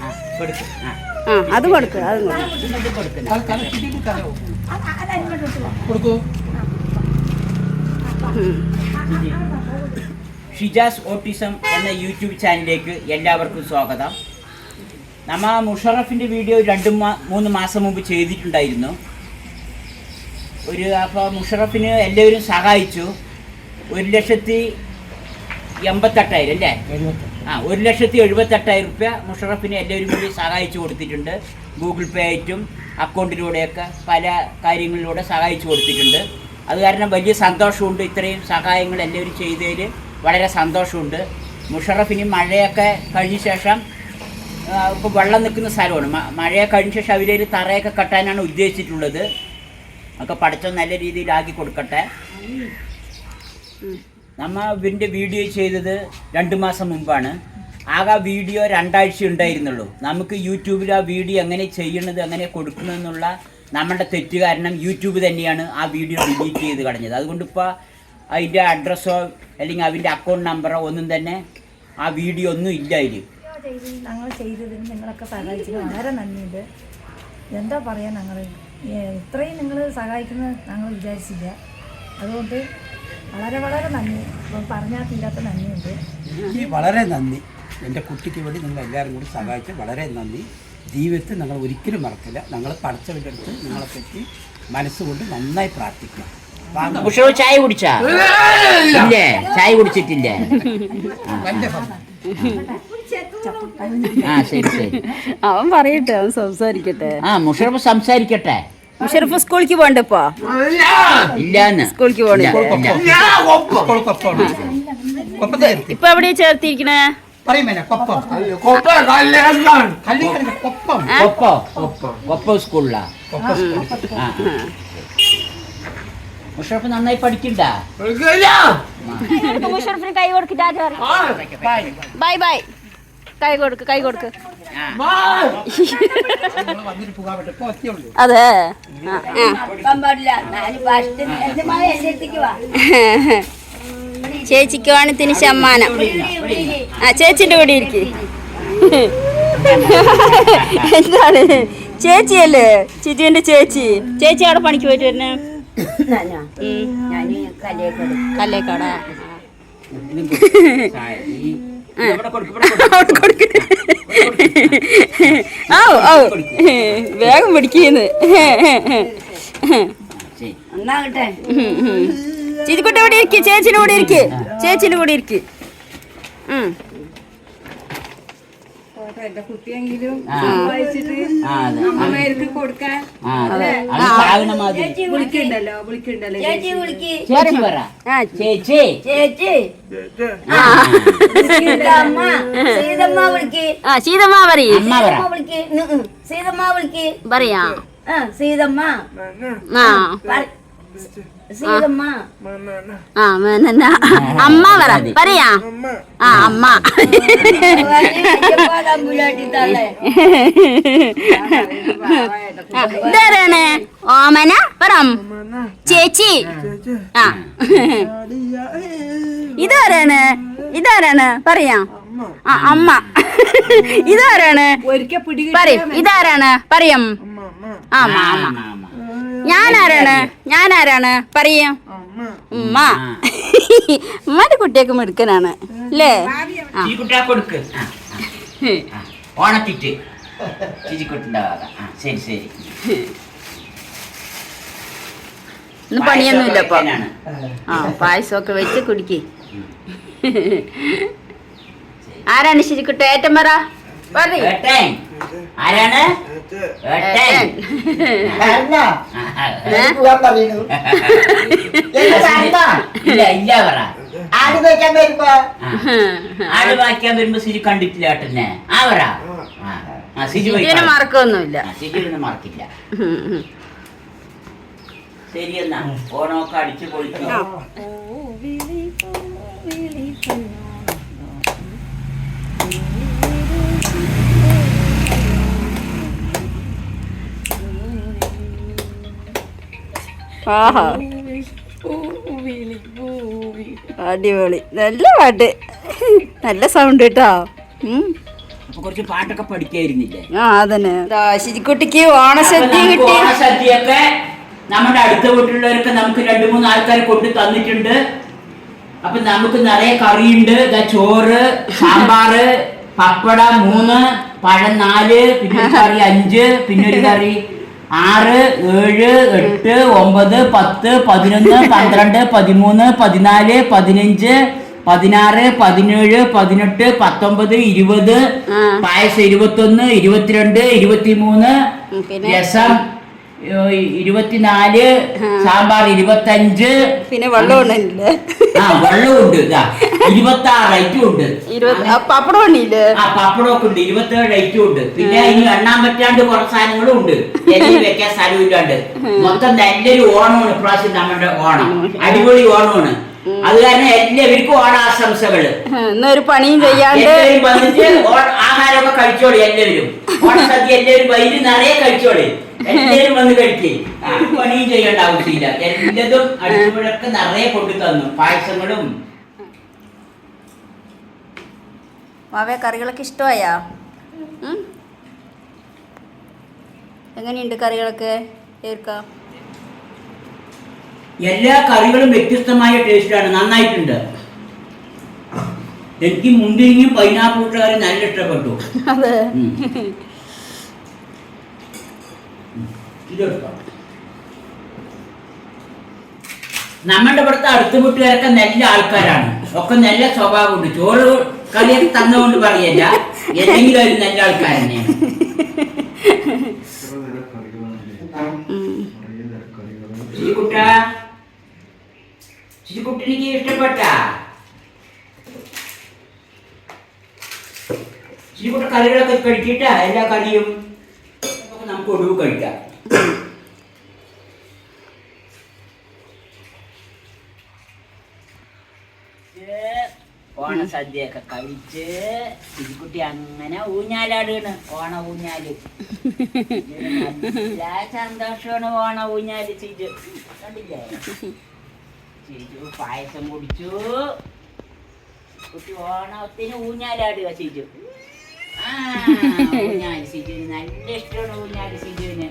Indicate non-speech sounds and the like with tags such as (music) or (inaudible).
ആ. ആ, ആ അത് കൊടുക്ക്. അത് ഷിജാസ് ഓട്ടിസം എന്ന യൂട്യൂബ് ചാനലിലേക്ക് എല്ലാവർക്കും സ്വാഗതം. നമ്മ മുഷറഫിന്റെ വീഡിയോ രണ്ട് മാ- മൂന്ന് മാസം മുമ്പ് ചെയ്തിട്ടുണ്ടായിരുന്നു. ഒരു അപ്പോൾ മുഷറഫിന് എല്ലാവരും സഹായിച്ചു. ഒരു ലക്ഷത്തി എൺപത്തെട്ടായിരം അല്ലേ? ആ ഒരു ലക്ഷത്തി എഴുപത്തെട്ടായിരം റുപ്യ മുഷറഫിന് എല്ലാവരും കൂടി സഹായിച്ചു കൊടുത്തിട്ടുണ്ട്. ഗൂഗിൾ പേ ആയിട്ടും അക്കൗണ്ടിലൂടെയൊക്കെ പല കാര്യങ്ങളിലൂടെ സഹായിച്ചു കൊടുത്തിട്ടുണ്ട്. അത് കാരണം വലിയ സന്തോഷമുണ്ട്. ഇത്രയും സഹായങ്ങൾ എല്ലാവരും ചെയ്തതിൽ വളരെ സന്തോഷമുണ്ട്. മുഷറഫിന് മഴയൊക്കെ കഴിഞ്ഞ ശേഷം ഇപ്പോൾ വെള്ളം നിൽക്കുന്ന സ്ഥലമാണ്. മഴയൊക്കെ കഴിഞ്ഞ ശേഷം അവരൊരു തറയൊക്കെ കെട്ടാനാണ് ഉദ്ദേശിച്ചിട്ടുള്ളത്. ഒക്കെ പഠിച്ചോ നല്ല രീതിയിലാക്കി കൊടുക്കട്ടെ. നമ്മ ഇവന്റെ വീഡിയോ ചെയ്തത് രണ്ട് മാസം മുമ്പാണ്. ആകെ ആ വീഡിയോ രണ്ടാഴ്ച ഉണ്ടായിരുന്നുള്ളൂ. നമുക്ക് യൂട്യൂബിൽ ആ വീഡിയോ എങ്ങനെ ചെയ്യണത് എങ്ങനെ കൊടുക്കണമെന്നുള്ള നമ്മളുടെ തെറ്റ് കാരണം യൂട്യൂബ് തന്നെയാണ് ആ വീഡിയോ ഡിലീറ്റ് ചെയ്ത് കളഞ്ഞത്. അതുകൊണ്ട് ഇപ്പോൾ അതിന്റെ അഡ്രസ്സോ അല്ലെങ്കിൽ അതിന്റെ അക്കൗണ്ട് നമ്പറോ ഒന്നും തന്നെ ആ വീഡിയോ ഒന്നും ഇല്ല അതിൽ ഞങ്ങൾ ചെയ്തതിന് നിങ്ങളൊക്കെ സഹായിച്ചത് വളരെ നന്ദിയുണ്ട്. എന്താ പറയാ ഞങ്ങൾ ഇത്രയും നിങ്ങൾ സഹായിക്കുന്നത് ഞങ്ങൾ വിചാരിച്ചില്ല. അതുകൊണ്ട് വളരെ വളരെ നന്ദി. പറഞ്ഞാൽ തീരാത്ത നന്ദിയുണ്ട്. ഈ വളരെ നന്ദി. എന്റെ കുട്ടിക്ക് വേണ്ടി നിങ്ങൾ എല്ലാവരും കൂടി സഹായിച്ച് വളരെ നന്ദി. ജീവിതത്തിൽ ഞങ്ങൾ ഒരിക്കലും മറക്കില്ല. ഞങ്ങൾ പഠിച്ചവരുടെ അടുത്ത് നിങ്ങളെ പറ്റി മനസ്സുകൊണ്ട് നന്നായി പ്രാർത്ഥിക്കാം. ഉഷോ ചായ കുടിച്ചാ? ഇല്ലേ? ചായ കുടിച്ചിട്ടില്ലേ. ആ ശരി ശരി. അവൻ പറയട്ടെ അവൻ സംസാരിക്കട്ടെ. ആ മുഷറഫ് സംസാരിക്കട്ടെ? മുഷറഫ് സ്കൂളിക്ക് ഇപ്പൊ കൊപ്പം. കൊപ്പത്തെ ഇരുത്തി. ഇപ്പൊ എവിടെ ചേർത്തിരിക്കണേ? പറയും മേലെ, കൊപ്പം. കല്ലിക്കരയിലെ കൊപ്പം. കൊപ്പോ കൊപ്പോ. സ്കൂളിലാ. കൊപ്പം സ്കൂൾ. ആ മുഷറഫ് നന്നായി പഠിക്കണ്ട. മുഷറഫിന് കൈ കൊടുക്ക് ബൈ ബൈ. കൈ കൊടുക്ക് കൈ കൊടുക്ക്. അതെ. ചേച്ചിക്ക് ഓണത്തിന് സമ്മാനം ആ ചേച്ചിന്റെ കൂടെ ഇരിക്ക്. എന്താണ്? ചേച്ചിയല്ലേ? ചിജുവിന്റെ ചേച്ചി. ചേച്ചി അവിടെ പണിക്ക് പോയിട്ട് വരുന്നേ കല്ലേക്കാടാ. കൊടുക്ക്, (laughs) ഓ ഓ (laughs) വേഗം പിടിക്കുന്നു. ചേച്ചിക്കുട്ടി ഇവിടെ ഇരിക്ക് ചേച്ചിന്റെ കൂടെ ഇരിക്ക്. ചേച്ചിന്റെ കൂടെ ഇരിക്ക്. ഉം. കുട്ടിയെങ്കിലും ആ. വായിച്ചിട്ട് ആ, അതെ. അമ്മേർക്ക് കൊടുക്കാൻ. ആ, അതെ. അത് സാധന മാതിരി വിളിക്കണ്ടല്ലോ വിളിക്കണ്ടല്ലോ ചേച്ചി പറ. ആ. ചേച്ചി. ആ. ആ സീതമ്മ പറയ് അമ്മ പറ. സീതമ്മ വിളിക്ക്. പറയാ. ആ സീതമ്മ. ആ മനന്ന. അമ്മ പറ പറയാ. ആ അമ്മ. തമ്പുരാട്ടി തള്ളേ ആ, ഇതാരാണ്? ഓമന പറം. ചേച്ചി. ആ. ഇതാരാണ്? ഇതാരാണ്? പറയാ. ആ അമ്മ. ഇതാരാണ്? പറയും. ഇതാരാണ്? പറയും. ആ അമ്മ. അമ്മ ആമ, ഞാൻ ഞാനാരാണ്? ഞാനാരാണ് പറയും. ഉമ്മ. ഉമ്മാന്റെ കുട്ടിയൊക്കെ മിടുക്കനാണ്. അല്ലേ ശരി ശരി. ഇന്ന് പണിയൊന്നുമില്ല അപ്പൊ ആ പായസമൊക്കെ വെച്ച് കുടിക്കേ. ആരാണ് ശരിക്കുട്ട? ഏറ്റം പറ. ആരാണ്? (laughs) (laughs) ഇല്ല ഇല്ല പറ. ആട് വെക്കാൻ വരുമ്പോ? ആ. ആട് വായിക്കാൻ വരുമ്പോ സിജി കണ്ടിട്ടില്ല ഏട്ടനെ ആ പറ. ആ, ആ സിജി പോയി ഇതിനെ പറ. മറക്കൊന്നുമില്ല ഒന്നും മറക്കില്ല ഉം, ഉം. ശരി എന്നാ ഓണമൊക്കെ അടിച്ചു പൊളിക്കും ആഹാ. അടിപൊളി. നല്ല പാട്ട്. നല്ല സൗണ്ട് കേട്ടോ. കുറച്ച് പാട്ടൊക്കെ പഠിക്കായിരുന്നില്ലേ? ആ അതന്നെ. ശിരിക്കുട്ടിക്ക് ഓണസദ്യ കിട്ടി. ഓണസദ്യയൊക്കെ നമ്മുടെ അടുത്ത വീട്ടിലുള്ളവരൊക്കെ നമുക്ക് രണ്ടു മൂന്ന് ആൾക്കാർ കൊണ്ട് തന്നിട്ടുണ്ട്. അപ്പൊ നമുക്ക് നിറയെ കറിയുണ്ട്. ചോറ് സാമ്പാറ് പപ്പട മൂന്ന് പഴം നാല് പിന്നെ കറി അഞ്ച് പിന്നെ ഒരു കറി ആറ് ഏഴ് എട്ട് ഒമ്പത് പത്ത് പതിനൊന്ന് പന്ത്രണ്ട് പതിമൂന്ന് പതിനാല് പതിനഞ്ച് പതിനാറ് പതിനേഴ് പതിനെട്ട് പത്തൊമ്പത് ഇരുപത്. പായസം ഇരുപത്തൊന്ന് ഇരുപത്തിരണ്ട് ഇരുപത്തിമൂന്ന് രസം ഇരുപത്തിനാല് സാമ്പാർ ഇരുപത്തഞ്ച്. പിന്നെ വെള്ളം ആ വെള്ളമുണ്ട് ഇതാ. ഇരുപത്തി ആറ് ഐറ്റം ഉണ്ട്. ഇരുപത്തി ആ, പപ്പടം ഉണ്ടില്ലേ ആ പപ്പടമൊക്കെ ഉണ്ട്. ഇരുപത്തേഴ് ഐറ്റം ഉണ്ട്. പിന്നെ ഇനി എണ്ണാൻ പറ്റാണ്ട് കുറച്ച് സാധനങ്ങളും ഉണ്ട്. എല്ലാം (laughs) വെക്കാൻ സ്ഥലം ഇല്ലാണ്ട്. മൊത്തം നല്ലൊരു ഓണമാണ് ഇപ്രാവശ്യം നമ്മുടെ ഓണം. അടിപൊളി ഓണമാണ്. അത് കാരണം എല്ലാവർക്കും ഓണാശംസകൾ. പണിയും ചെയ്യാണ്ട്. വന്നിട്ട് ആഹാരമൊക്കെ കഴിച്ചോളി എല്ലാവരും. ഓണസദ്യ എല്ലാവരും വൈകി നിറയെ കഴിച്ചോളി. എല്ലാവരും വന്ന് കഴിക്കേ. പണിയും ചെയ്യേണ്ട ആവശ്യമില്ല എല്ലതും അടുത്തുമ്പോഴൊക്കെ നിറയെ കൊണ്ടു തന്നു. പായസങ്ങളും. മാവേ കറികളൊക്കെ ഇഷ്ടമായാ? എങ്ങനെയുണ്ട് കറികളൊക്കെ? ഏർക്കാം? എല്ലാ കറികളും വ്യത്യസ്തമായ ടേസ്റ്റാണ് നന്നായിട്ടുണ്ട്. എനിക്ക് മുന്തിരിങ്ങയും പൈനാപ്പിൾ കറി നല്ല ഇഷ്ടപ്പെട്ടു. നമ്മുടെ ഇവിടുത്തെ അടുത്ത വീട്ടുകാരൊക്കെ നല്ല ആൾക്കാരാണ്. ഒക്കെ നല്ല സ്വഭാവമുണ്ട്. ചോറ് കളിയൊക്കെ തന്നുകൊണ്ട് പറയല്ല. ഏതെങ്കിലും ഒരു നല്ല ആൾക്കാർ തന്നെയാണ്. ശ്രീകുട്ട ശ്രീകുട്ടിനിക്ക് ഇഷ്ടപ്പെട്ട? ശ്രീകുട്ട കറികളൊക്കെ കഴിച്ചിട്ട? എല്ലാ കറിയും നമുക്ക് ഒടുവ് കഴിക്കാം. ഓണസദ്യയൊക്കെ കഴിച്ച് ശ്രീകുട്ടി അങ്ങനെ ഊഞ്ഞാലാടുകയാണ്. ഓണ ഊഞ്ഞാൽ. നല്ല സന്തോഷമാണ് ഓണ ഊഞ്ഞാൽ ചിജു കണ്ടില്ലേ? ചിജു പായസം കുടിച്ചു. കുട്ടി ഓണത്തിന് ഊഞ്ഞാലാടുക ചിജു ആ ഊഞ്ഞാൽ സിജുവിന് നല്ല ഇഷ്ടമാണ് ഊഞ്ഞാൽ സിജുവിന്